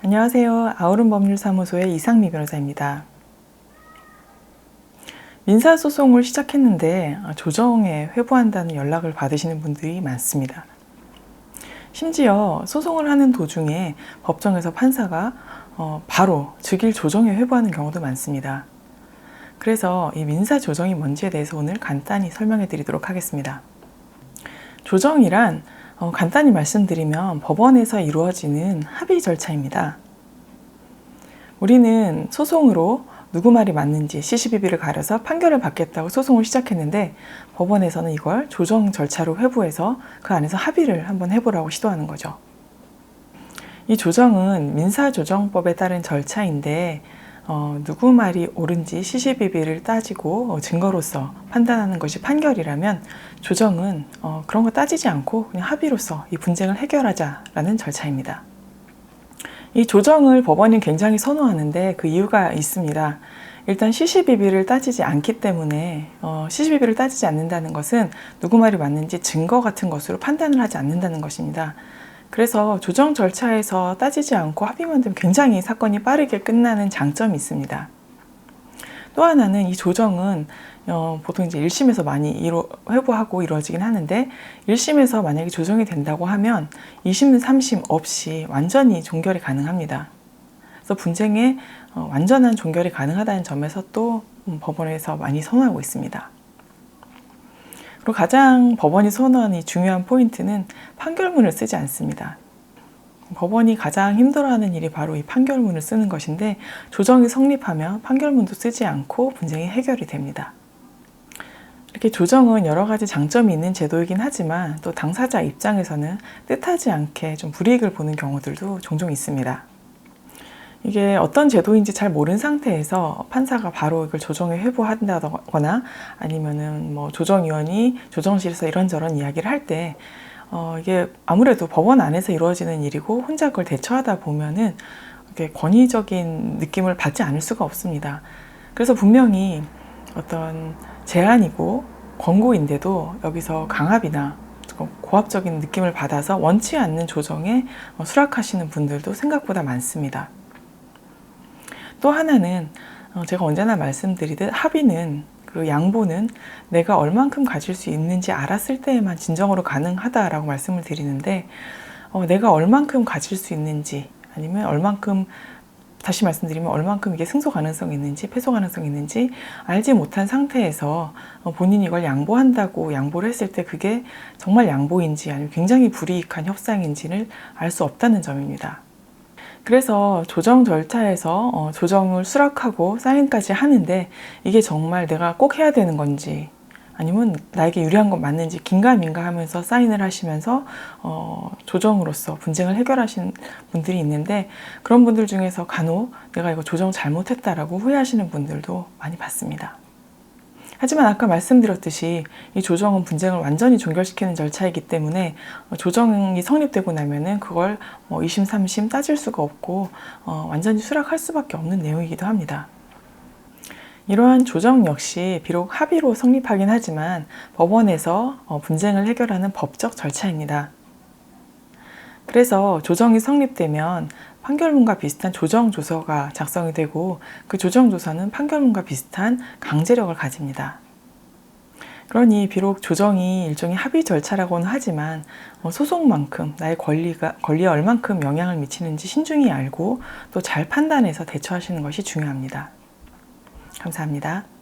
안녕하세요. 아우른 법률사무소의 이상미 변호사입니다. 민사소송을 시작했는데 조정에 회부한다는 연락을 받으시는 분들이 많습니다. 심지어 소송을 하는 도중에 법정에서 판사가 어, 바로 즉일 조정에 회부하는 경우도 많습니다. 그래서 이 민사 조정이 뭔지에 대해서 오늘 간단히 설명해 드리도록 하겠습니다. 조정이란 어, 간단히 말씀드리면 법원에서 이루어지는 합의 절차입니다. 우리는 소송으로 누구 말이 맞는지 CCBB를 가려서 판결을 받겠다고 소송을 시작했는데 법원에서는 이걸 조정 절차로 회부해서 그 안에서 합의를 한번 해보라고 시도하는 거죠. 이 조정은 민사조정법에 따른 절차인데 어, 누구 말이 옳은지 CCBB를 따지고 어, 증거로서 판단하는 것이 판결이라면 조정은 어, 그런 거 따지지 않고 그냥 합의로서 이 분쟁을 해결하자라는 절차입니다. 이 조정을 법원이 굉장히 선호하는데 그 이유가 있습니다. 일단 CCBB를 따지지 않기 때문에 어, CCBB를 따지지 않는다는 것은 누구 말이 맞는지 증거 같은 것으로 판단을 하지 않는다는 것입니다. 그래서 조정 절차에서 따지지 않고 합의만 되면 굉장히 사건이 빠르게 끝나는 장점이 있습니다. 또 하나는 이 조정은 어, 보통 이제 1심에서 많이 이루, 회부하고 이루어지긴 하는데 1심에서 만약에 조정이 된다고 하면 2심, 3심 없이 완전히 종결이 가능합니다. 그래서 분쟁에 어, 완전한 종결이 가능하다는 점에서 또 음, 법원에서 많이 선호하고 있습니다. 그리고 가장 법원이 선호하는 중요한 포인트는 판결문을 쓰지 않습니다. 법원이 가장 힘들어하는 일이 바로 이 판결문을 쓰는 것인데 조정이 성립하면 판결문도 쓰지 않고 분쟁이 해결이 됩니다. 이렇게 조정은 여러 가지 장점이 있는 제도이긴 하지만 또 당사자 입장에서는 뜻하지 않게 좀 불이익을 보는 경우들도 종종 있습니다. 이게 어떤 제도인지 잘 모르는 상태에서 판사가 바로 이걸 조정에 회부한다거나 아니면은 뭐 조정위원이 조정실에서 이런저런 이야기를 할 때 어, 이게 아무래도 법원 안에서 이루어지는 일이고 혼자 그걸 대처하다 보면은 이게 권위적인 느낌을 받지 않을 수가 없습니다. 그래서 분명히 어떤 제한이고 권고인데도 여기서 강압이나 고압적인 느낌을 받아서 원치 않는 조정에 어, 수락하시는 분들도 생각보다 많습니다. 또 하나는 어, 제가 언제나 말씀드리듯 합의는 그 양보는 내가 얼만큼 가질 수 있는지 알았을 때에만 진정으로 가능하다라고 말씀을 드리는데 어, 내가 얼만큼 가질 수 있는지 아니면 얼만큼 다시 말씀드리면 얼만큼 이게 승소 가능성이 있는지 패소 가능성이 있는지 알지 못한 상태에서 어, 본인이 이걸 양보한다고 양보를 했을 때 그게 정말 양보인지 아니면 굉장히 불이익한 협상인지를 알 수 없다는 점입니다. 그래서 조정 절차에서 어, 조정을 수락하고 사인까지 하는데 이게 정말 내가 꼭 해야 되는 건지 아니면 나에게 유리한 건 맞는지 긴가민가 하면서 사인을 하시면서 어, 조정으로서 분쟁을 해결하신 분들이 있는데 그런 분들 중에서 간혹 내가 이거 조정 잘못했다라고 후회하시는 분들도 많이 봤습니다. 하지만 아까 말씀드렸듯이 이 조정은 분쟁을 완전히 종결시키는 절차이기 때문에 어, 조정이 성립되고 나면은 그걸 뭐 2심, 3심 따질 수가 없고 어, 완전히 수락할 수밖에 없는 내용이기도 합니다. 이러한 조정 역시 비록 합의로 성립하긴 하지만 법원에서 어, 분쟁을 해결하는 법적 절차입니다. 그래서 조정이 성립되면 판결문과 비슷한 조정 조서가 작성이 되고 그 조정 조서는 판결문과 비슷한 강제력을 가집니다. 그러니 비록 조정이 일종의 합의 절차라고는 하지만 어, 소송만큼 나의 권리가 권리에 얼만큼 영향을 미치는지 신중히 알고 또 잘 판단해서 대처하시는 것이 중요합니다. 감사합니다.